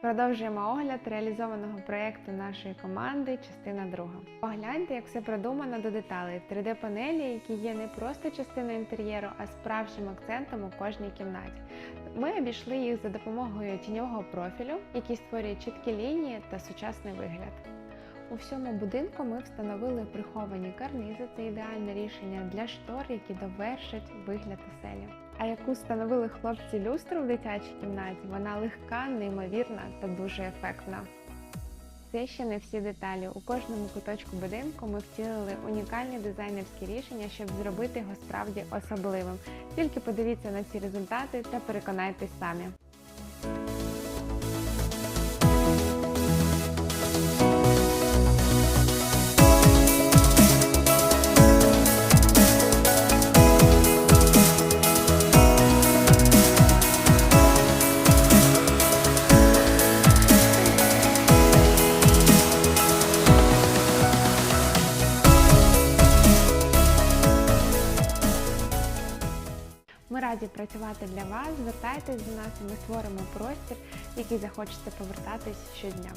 Продовжуємо огляд реалізованого проєкту нашої команди, частина друга. Погляньте, як все продумано до деталей. 3D-панелі, які є не просто частиною інтер'єру, а справжнім акцентом у кожній кімнаті. Ми обійшли їх за допомогою тіньового профілю, який створює чіткі лінії та сучасний вигляд. У всьому будинку ми встановили приховані карнизи. Це ідеальне рішення для штор, які довершать вигляд оселі. А яку встановили хлопці люстру в дитячій кімнаті, вона легка, неймовірна та дуже ефектна. Це ще не всі деталі. У кожному куточку будинку ми втілили унікальні дизайнерські рішення, щоб зробити його справді особливим. Тільки подивіться на ці результати та переконайтесь самі. Ми раді працювати для вас. Звертайтесь до нас, і ми створимо простір, який захочете повертатись щодня.